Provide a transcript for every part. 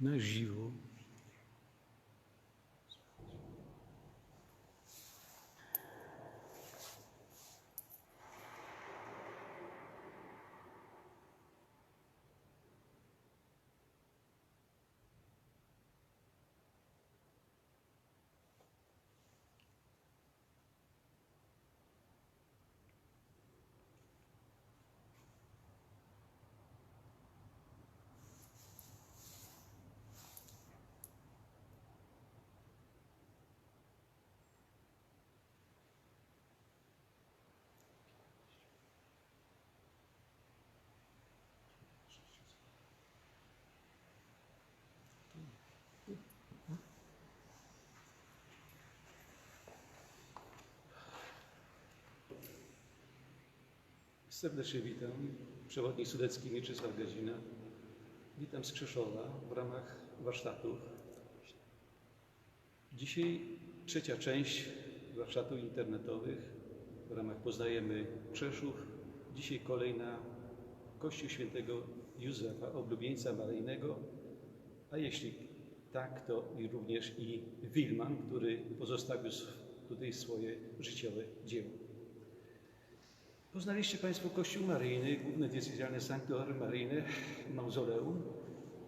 na żywo. Serdecznie witam. Przewodnik Sudecki Mieczysław Gazina. Witam z Krzeszowa w ramach warsztatów. Dzisiaj trzecia część warsztatów internetowych. W ramach Poznajemy Krzeszów. Dzisiaj kolejna Kościół Świętego Józefa, oblubieńca maryjnego. A jeśli tak, to również i Wilman, który pozostawił tutaj swoje życiowe dzieło. Poznaliście Państwo Kościół Maryjny, główne diecezjalne sanktuarium maryjne, mauzoleum.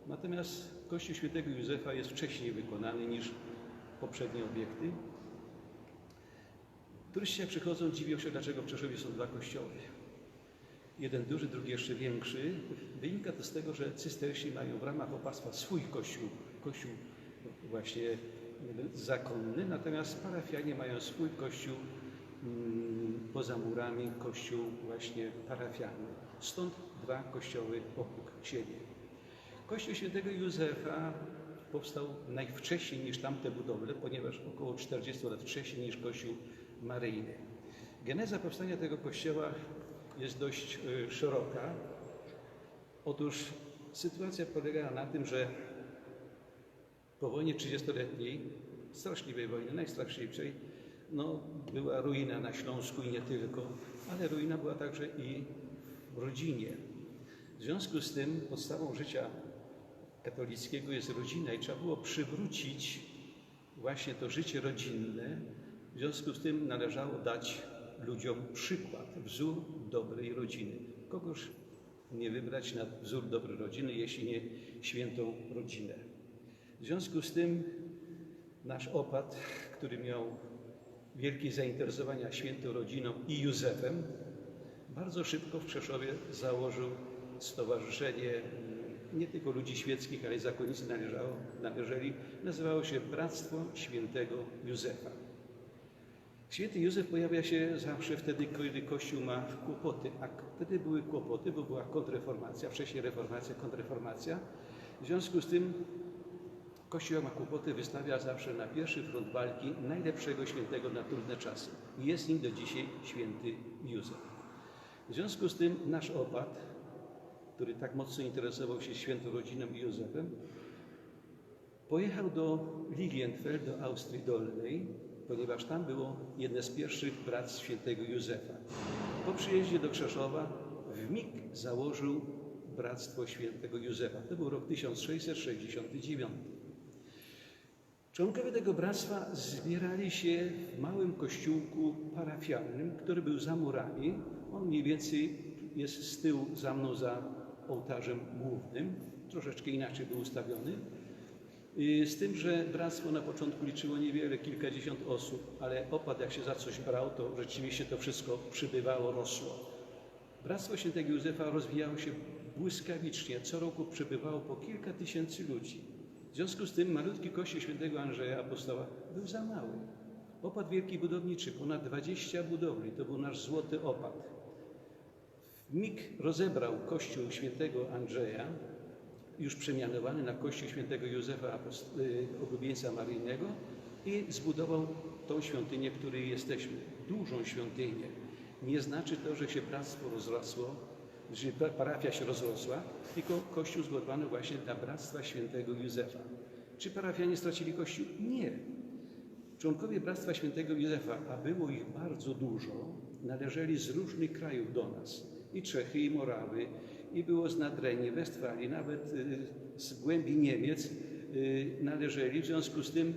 Natomiast Kościół Świętego Józefa jest wcześniej wykonany niż poprzednie obiekty. Turyści jak przychodzą, dziwią się, dlaczego w Czeszowie są dwa kościoły. Jeden duży, drugi jeszcze większy. Wynika to z tego, że cystersi mają w ramach opactwa swój kościół, kościół właśnie zakonny, natomiast parafianie mają swój kościół poza murami, kościół właśnie parafialny. Stąd dwa kościoły obok siebie. Kościół świętego Józefa powstał najwcześniej niż tamte budowle, ponieważ około 40 lat wcześniej niż kościół maryjny. Geneza powstania tego kościoła jest dość y, szeroka. Otóż sytuacja polegała na tym, że po wojnie 30-letniej, straszliwej wojnie, najstraszliwszej, no, była ruina na Śląsku i nie tylko, ale ruina była także i w rodzinie. W związku z tym podstawą życia katolickiego jest rodzina i trzeba było przywrócić właśnie to życie rodzinne. W związku z tym należało dać ludziom przykład, wzór dobrej rodziny. Kogoż nie wybrać na wzór dobrej rodziny, jeśli nie świętą rodzinę. W związku z tym nasz opat, który miał wielkie zainteresowania świętą rodziną i Józefem, bardzo szybko w Krzeszowie założył stowarzyszenie mm, nie tylko ludzi świeckich, ale i zakonnicy należało, należeli. Nazywało się Bractwo Świętego Józefa. Święty Józef pojawia się zawsze wtedy, kiedy Kościół ma kłopoty, a wtedy były kłopoty, bo była kontrreformacja, wcześniej reformacja, kontrreformacja. W związku z tym Kościół ma kłopoty, wystawia zawsze na pierwszy front walki najlepszego świętego na trudne czasy. Jest nim do dzisiaj święty Józef. W związku z tym nasz opat, który tak mocno interesował się świętą rodziną i Józefem, pojechał do Lilienfeld, do Austrii Dolnej, ponieważ tam było jedne z pierwszych bractw świętego Józefa. Po przyjeździe do Krzeszowa w mig założył Bractwo Świętego Józefa. To był rok 1669. Członkowie tego bractwa zbierali się w małym kościółku parafialnym, który był za murami. On mniej więcej jest z tyłu za mną, za ołtarzem głównym. Troszeczkę inaczej był ustawiony. Z tym, że bractwo na początku liczyło niewiele, kilkadziesiąt osób, ale opad jak się za coś brał, to rzeczywiście to wszystko przybywało, rosło. Bractwo Świętego Józefa rozwijało się błyskawicznie. Co roku przybywało po kilka tysięcy ludzi. W związku z tym malutki kościół świętego Andrzeja Apostoła był za mały. Opad wielki budowniczy, ponad 20 budowli, to był nasz złoty opad. MIG rozebrał kościół świętego Andrzeja, już przemianowany na kościół świętego Józefa y, Oblubieńca Maryjnego i zbudował tą świątynię, w której jesteśmy. Dużą świątynię. Nie znaczy to, że się bractwo rozrosło, że pa- parafia się rozrosła, tylko kościół zbudowany właśnie dla Bractwa Świętego Józefa. Czy parafianie stracili kościół? Nie. Członkowie Bractwa Świętego Józefa, a było ich bardzo dużo, należeli z różnych krajów do nas. I Czechy, i Morawy, i było z Nadrenii, Westfalii, nawet y, z głębi Niemiec y, należeli. W związku z tym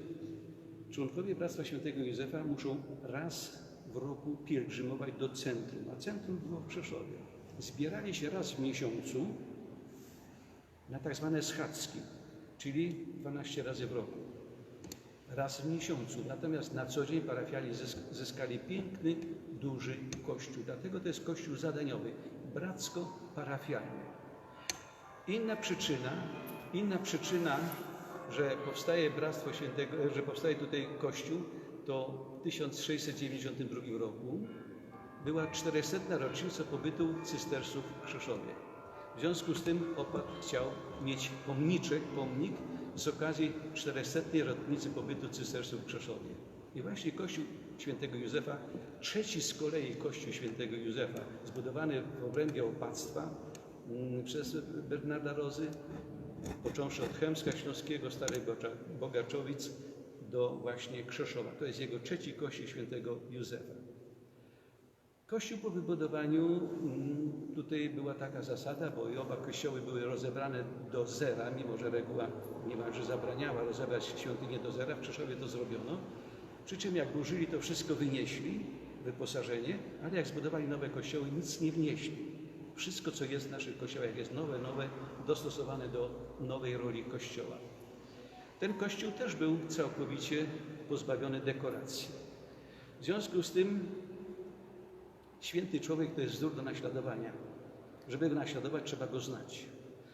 członkowie Bractwa Świętego Józefa muszą raz w roku pielgrzymować do centrum, a centrum było w Krzeszowie. Zbierali się raz w miesiącu na tak zwane schadzki, czyli 12 razy w roku. Raz w miesiącu. Natomiast na co dzień parafiali zysk- zyskali piękny, duży kościół. Dlatego to jest kościół zadaniowy, bracko-parafialny. Inna przyczyna, inna przyczyna, że powstaje Bractwo Świętego, że powstaje tutaj kościół, to w 1692 roku była 400. rocznica pobytu cystersów w Krzeszowie. W związku z tym opat chciał mieć pomniczek, pomnik z okazji 400. rocznicy pobytu cystersów w Krzeszowie. I właśnie Kościół Świętego Józefa, trzeci z kolei Kościół Świętego Józefa, zbudowany w obrębie opactwa mm, przez Bernarda Rozy, począwszy od Chełmska Śląskiego, Bocza- Bogaczowic do właśnie Krzeszowa. To jest jego trzeci Kościół Świętego Józefa. Kościół po wybudowaniu, mm, tutaj była taka zasada, bo i oba kościoły były rozebrane do zera, mimo że reguła niemalże zabraniała rozebrać świątynię do zera, w Krzeszowie to zrobiono. Przy czym jak burzyli, to wszystko wynieśli, wyposażenie, ale jak zbudowali nowe kościoły, nic nie wnieśli. Wszystko, co jest w naszych kościołach, jest nowe, nowe, dostosowane do nowej roli kościoła. Ten kościół też był całkowicie pozbawiony dekoracji. W związku z tym Święty człowiek to jest wzór do naśladowania. Żeby go naśladować, trzeba go znać.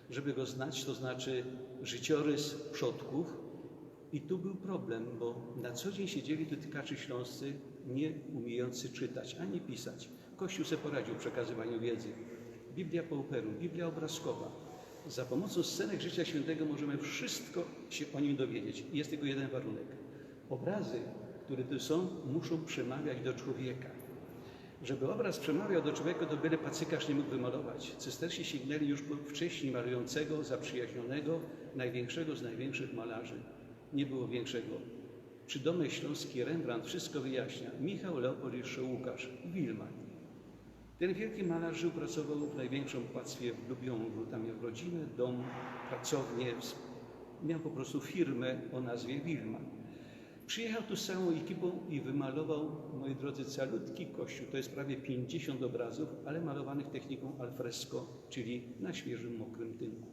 Żeby go znać, to znaczy życiorys przodków. I tu był problem, bo na co dzień siedzieli tu tykacze śląscy, nie umiejący czytać ani pisać. Kościół sobie poradził w przekazywaniu wiedzy. Biblia Pauperu, Biblia obrazkowa. Za pomocą scenek życia świętego możemy wszystko się o nim dowiedzieć. Jest tylko jeden warunek. Obrazy, które tu są, muszą przemawiać do człowieka. Żeby obraz przemawiał do człowieka, to byle pacykarz nie mógł wymalować. Cystersi sięgnęli już wcześniej malującego, zaprzyjaźnionego, największego z największych malarzy. Nie było większego. Przydomek śląski Rembrandt wszystko wyjaśnia. Michał Leopold jeszcze Łukasz, Wilman. Ten wielki malarz żył, pracował w największym opłactwie w Lubiążu. Tam miał rodzinę, dom, pracownię. Miał po prostu firmę o nazwie Wilman. Przyjechał tu z całą ekipą i wymalował, moi drodzy, calutki kościół. To jest prawie 50 obrazów, ale malowanych techniką alfresco, czyli na świeżym, mokrym tynku.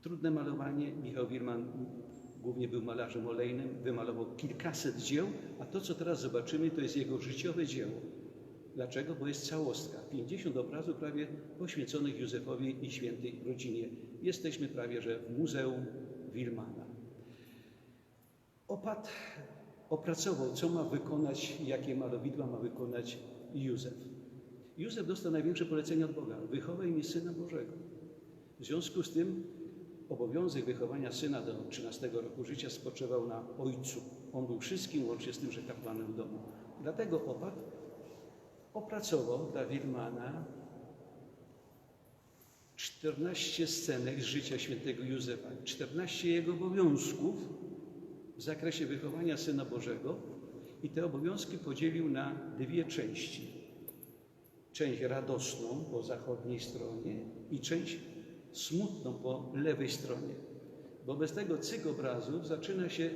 Trudne malowanie. Michał Wirman głównie był malarzem olejnym, wymalował kilkaset dzieł, a to, co teraz zobaczymy, to jest jego życiowe dzieło. Dlaczego? Bo jest całostka. 50 obrazów prawie poświęconych Józefowi i świętej rodzinie. Jesteśmy prawie, że w Muzeum Wilmana. Opat opracował, co ma wykonać, jakie malowidła ma wykonać Józef. Józef dostał największe polecenie od Boga. Wychowaj mi Syna Bożego. W związku z tym obowiązek wychowania syna do 13 roku życia spoczywał na ojcu. On był wszystkim, łącznie z tym, że kapłanem w domu. Dlatego opat opracował dla Wilmana 14 scenek z życia świętego Józefa, 14 jego obowiązków w zakresie wychowania Syna Bożego i te obowiązki podzielił na dwie części. Część radosną po zachodniej stronie i część smutną po lewej stronie. Wobec tego cykl obrazów zaczyna się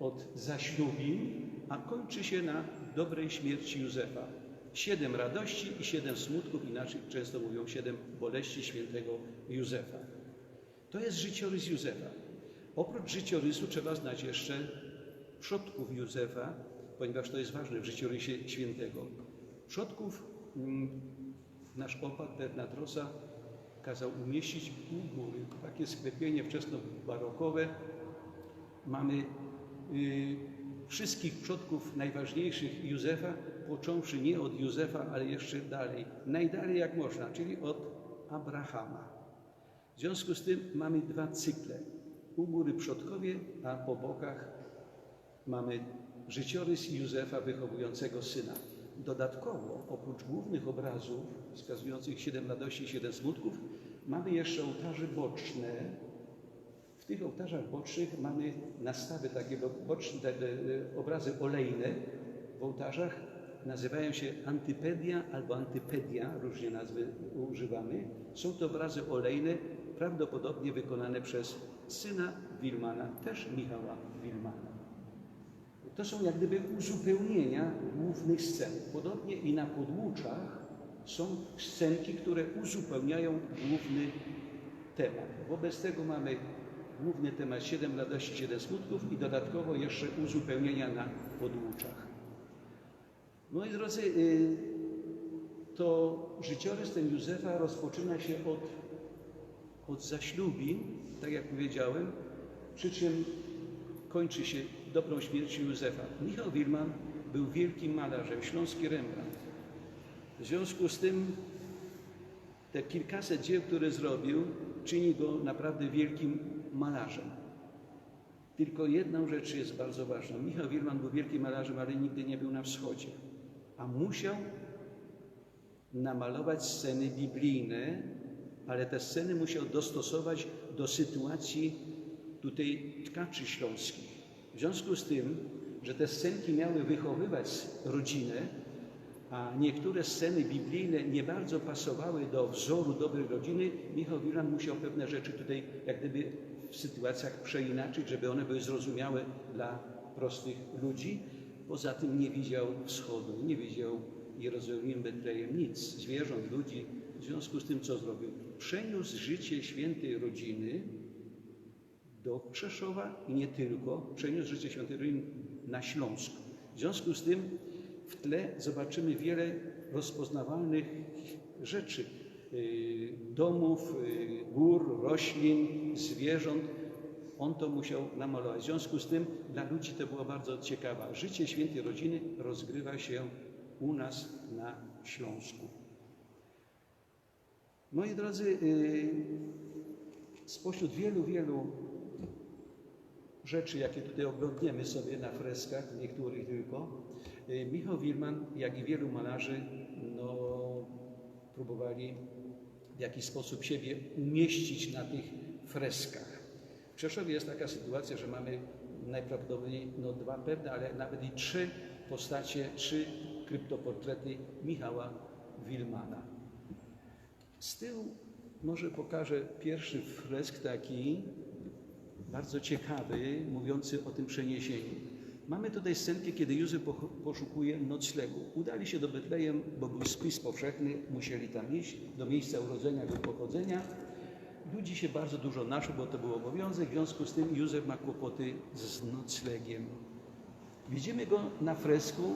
od zaślubin, a kończy się na dobrej śmierci Józefa. Siedem radości i siedem smutków, inaczej często mówią siedem boleści świętego Józefa. To jest życiorys Józefa. Oprócz życiorysu trzeba znać jeszcze przodków Józefa, ponieważ to jest ważne w życiorysie świętego. Przodków mm, nasz opat Bernard Rosa kazał umieścić u góry. Takie sklepienie wczesno-barokowe. Mamy y, wszystkich przodków najważniejszych Józefa, począwszy nie od Józefa, ale jeszcze dalej. Najdalej jak można, czyli od Abrahama. W związku z tym mamy dwa cykle. U góry przodkowie, a po bokach mamy życiorys Józefa wychowującego syna. Dodatkowo, oprócz głównych obrazów wskazujących siedem radości i siedem smutków, mamy jeszcze ołtarze boczne. W tych ołtarzach bocznych mamy nastawy takie bo- boczne, obrazy olejne w ołtarzach nazywają się antypedia albo antypedia, różnie nazwy używamy. Są to obrazy olejne, prawdopodobnie wykonane przez syna Wilmana, też Michała Wilmana. To są jak gdyby uzupełnienia głównych scen. Podobnie i na podłuczach są scenki, które uzupełniają główny temat. Wobec tego mamy główny temat Siedem radości, siedem smutków i dodatkowo jeszcze uzupełnienia na podłuczach. Moi drodzy, y, to życiorys ten Józefa rozpoczyna się od, od zaślubin, tak jak powiedziałem, przy czym kończy się dobrą śmiercią Józefa. Michał Wilman był wielkim malarzem, śląski Rembrandt. W związku z tym te kilkaset dzieł, które zrobił, czyni go naprawdę wielkim malarzem. Tylko jedną rzecz jest bardzo ważna. Michał Wilman był wielkim malarzem, ale nigdy nie był na wschodzie. A musiał namalować sceny biblijne, ale te sceny musiał dostosować do sytuacji tutaj tkaczy śląskich. W związku z tym, że te scenki miały wychowywać rodzinę, a niektóre sceny biblijne nie bardzo pasowały do wzoru dobrej rodziny, Michał Wilan musiał pewne rzeczy tutaj jak gdyby w sytuacjach przeinaczyć, żeby one były zrozumiałe dla prostych ludzi. Poza tym nie widział wschodu, nie widział Jerozolimy, Betlejem, nic, zwierząt, ludzi. W związku z tym, co zrobił? Przeniósł życie świętej rodziny do Krzeszowa i nie tylko, przeniósł życie świętej rodziny na Śląsk. W związku z tym w tle zobaczymy wiele rozpoznawalnych rzeczy. y, Domów, y, gór, roślin, zwierząt. On to musiał namalować. W związku z tym dla ludzi to było bardzo ciekawe. Życie świętej rodziny rozgrywa się u nas na Śląsku. Moi drodzy, y, spośród wielu, wielu rzeczy, jakie tutaj oglądniemy sobie na freskach, niektórych tylko, y, Michał Wilman, jak i wielu malarzy, no, próbowali w jakiś sposób siebie umieścić na tych freskach. W Krzeszowie jest taka sytuacja, że mamy najprawdopodobniej no, dwa pewne, ale nawet i trzy postacie, trzy kryptoportrety Michała Wilmana. Z tyłu może pokażę pierwszy fresk taki, bardzo ciekawy, mówiący o tym przeniesieniu. Mamy tutaj scenkę, kiedy Józef poszukuje noclegu. Udali się do Betlejem, bo był spis powszechny, musieli tam iść, do miejsca urodzenia lub pochodzenia. Ludzi się bardzo dużo naszło, bo to był obowiązek, w związku z tym Józef ma kłopoty z noclegiem. Widzimy go na fresku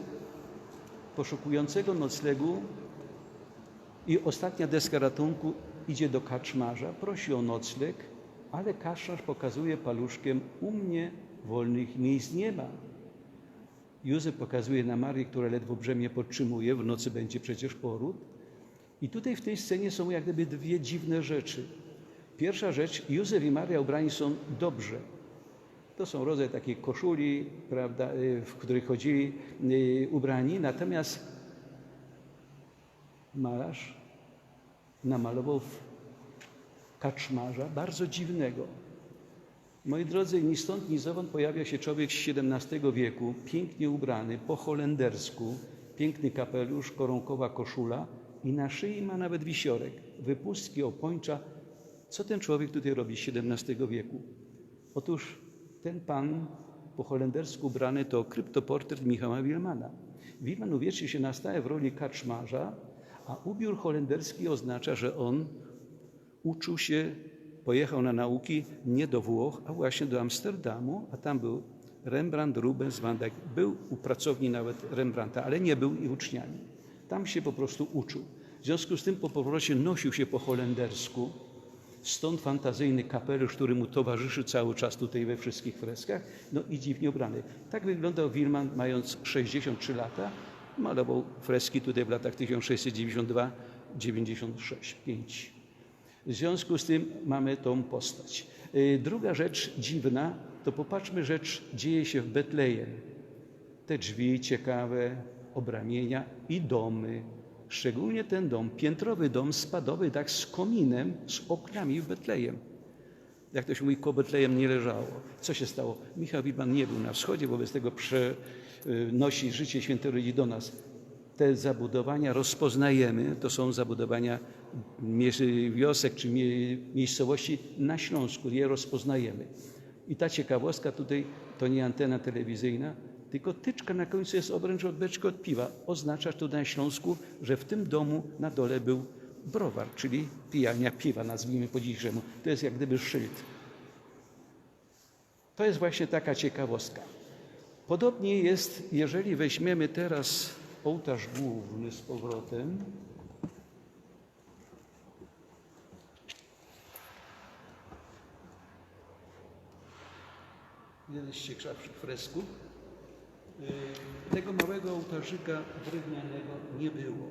poszukującego noclegu i ostatnia deska ratunku idzie do kaczmarza, prosi o nocleg, ale kaczmarz pokazuje paluszkiem, u mnie wolnych miejsc nie ma. Józef pokazuje na Marię, która ledwo brzemię podtrzymuje, w nocy będzie przecież poród. I tutaj w tej scenie są jak gdyby dwie dziwne rzeczy. Pierwsza rzecz, Józef i Maria ubrani są dobrze. To są rodzaj takiej koszuli, prawda, y, w których chodzili y, ubrani, natomiast malarz namalował kaczmarza bardzo dziwnego. Moi drodzy, ni stąd, ni zowąd pojawia się człowiek z XVII wieku, pięknie ubrany, po holendersku, piękny kapelusz, koronkowa koszula i na szyi ma nawet wisiorek, wypustki, opończa. Co ten człowiek tutaj robi z XVII wieku? Otóż ten pan po holendersku ubrany to kryptoportret Michała Wilmana. Wilman uwierzy się na stałe w roli kaczmarza, a ubiór holenderski oznacza, że on uczył się, pojechał na nauki nie do Włoch, a właśnie do Amsterdamu, a tam był Rembrandt, Rubens, Van Dyck. Był u pracowni nawet Rembrandta, ale nie był i uczniami. Tam się po prostu uczył. W związku z tym po powrocie nosił się po holendersku, stąd fantazyjny kapelusz, który mu towarzyszy cały czas tutaj we wszystkich freskach, no i dziwnie ubrany. Tak wyglądał Wilman mając 63 lata, malował freski tutaj w latach 1692-96, 5. W związku z tym mamy tą postać. Y, Druga rzecz dziwna, to popatrzmy, rzecz dzieje się w Betlejem. Te drzwi ciekawe, obramienia i domy. Szczególnie ten dom, piętrowy dom spadowy, tak z kominem, z oknami w Betlejem. Jak to się mówi, ko Betlejem nie leżało. Co się stało? Michał Wilman nie był na wschodzie, wobec tego przenosi życie świętej rodziny do nas. te zabudowania rozpoznajemy, to są zabudowania wiosek czy mie- miejscowości na Śląsku, je rozpoznajemy. I ta ciekawostka tutaj to nie antena telewizyjna, tylko tyczka na końcu jest obręcz od beczki od piwa. Oznacza to na Śląsku, że w tym domu na dole był browar, czyli pijania piwa, nazwijmy po dzisiejszemu. To jest jak gdyby szyld. To jest właśnie taka ciekawostka. Podobnie jest, jeżeli weźmiemy teraz ołtarz główny z powrotem. Jeden z ciekawszych fresków. Yy, Tego małego ołtarzyka drewnianego nie było.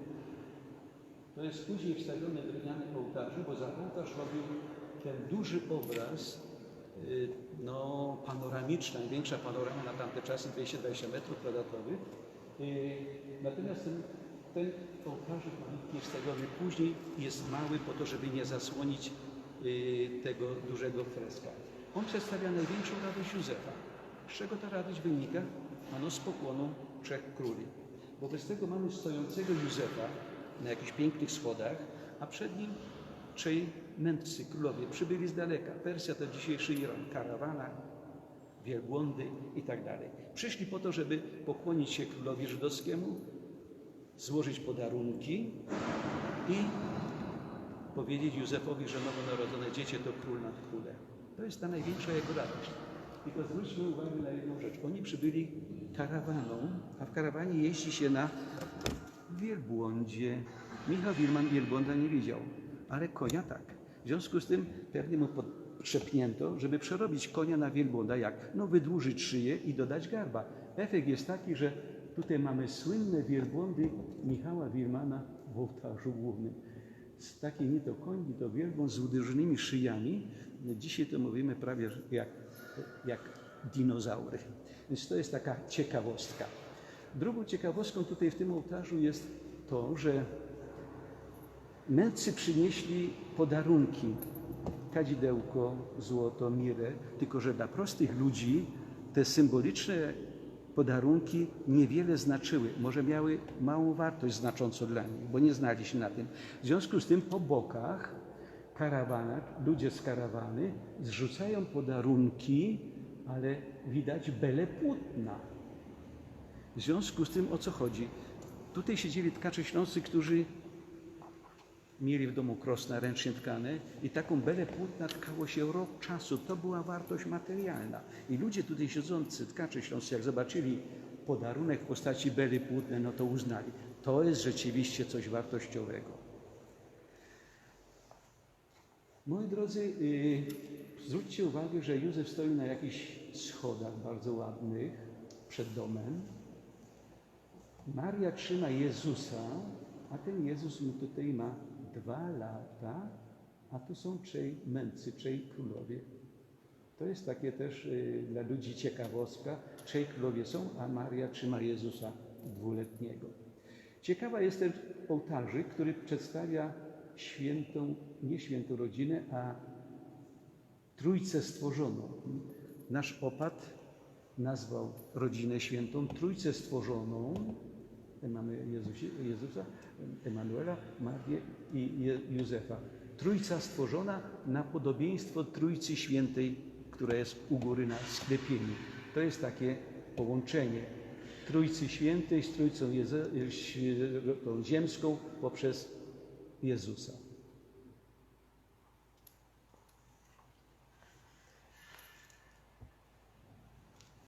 To jest później wstawiony drewniany ołtarzyk, bo za ołtarz robił ten duży obraz, no, panoramiczny, największa panorama na tamte czasy, 220 metrów kwadratowych. Yy, Natomiast ten, ten ołtarzyk wstawiony później jest mały po to, żeby nie zasłonić yy, tego dużego freska. On przedstawia największą radość Józefa. Z czego ta radość wynika? Ano z pokłonu trzech króli. Wobec tego mamy stojącego Józefa na jakichś pięknych schodach, a przed nim trzej mędrcy, królowie, przybyli z daleka. Persja to dzisiejszy Iran, karawana, wielbłądy i tak dalej. Przyszli po to, żeby pokłonić się królowi żydowskiemu, złożyć podarunki i powiedzieć Józefowi, że nowonarodzone dziecię to król nad królem. To jest ta największa jego radość. Tylko zwróćmy uwagę na jedną rzecz. Oni przybyli karawaną, a w karawanie jeździ się na wielbłądzie. Michał Wilman wielbłąda nie widział, ale konia tak. Związku z tym pewnie mu podszepnięto, żeby przerobić konia na wielbłąda. Jak? No wydłużyć szyję i dodać garba. Efekt jest taki, że tutaj mamy słynne wielbłądy Michała Wilmana w ołtarzu głównym. Z takiej nie to koń, to wielbłąd z uderzonymi szyjami. Dzisiaj to mówimy prawie jak, jak dinozaury. Więc to jest taka ciekawostka. Drugą ciekawostką tutaj w tym ołtarzu jest to, że mędrcy przynieśli podarunki, kadzidełko, złoto, mirę, tylko że dla prostych ludzi te symboliczne podarunki niewiele znaczyły, może miały małą wartość znaczącą dla nich, bo nie znali się na tym. W związku z tym po bokach karawana, ludzie z karawany zrzucają podarunki, ale widać bele płótna. W związku z tym o co chodzi? Tutaj siedzieli tkacze śląscy, którzy mieli w domu krosna ręcznie tkane i taką belę płótna tkało się rok czasu. To była wartość materialna. I ludzie tutaj siedzący, tkacze śląscy, jak zobaczyli podarunek w postaci bely płótnej, no to uznali. To jest rzeczywiście coś wartościowego. Moi drodzy, yy, zwróćcie uwagę, że Józef stoi na jakichś schodach bardzo ładnych przed domem. Maria trzyma Jezusa, a ten Jezus mu tutaj ma dwa lata, a tu są trzej mędrcy, trzej królowie. To jest takie też y, dla ludzi ciekawostka. Trzej królowie są, a Maria trzyma Jezusa dwuletniego. Ciekawa jest ten ołtarzyk, który przedstawia świętą, nie świętą rodzinę, a Trójcę Stworzoną. Nasz opat nazwał rodzinę świętą Trójcę Stworzoną. Mamy Jezusa, Emanuela, Marię i Je- Józefa. Trójca stworzona na podobieństwo Trójcy Świętej, która jest u góry na sklepieniu. To jest takie połączenie Trójcy Świętej z Trójcą tą ziemską poprzez Jezusa.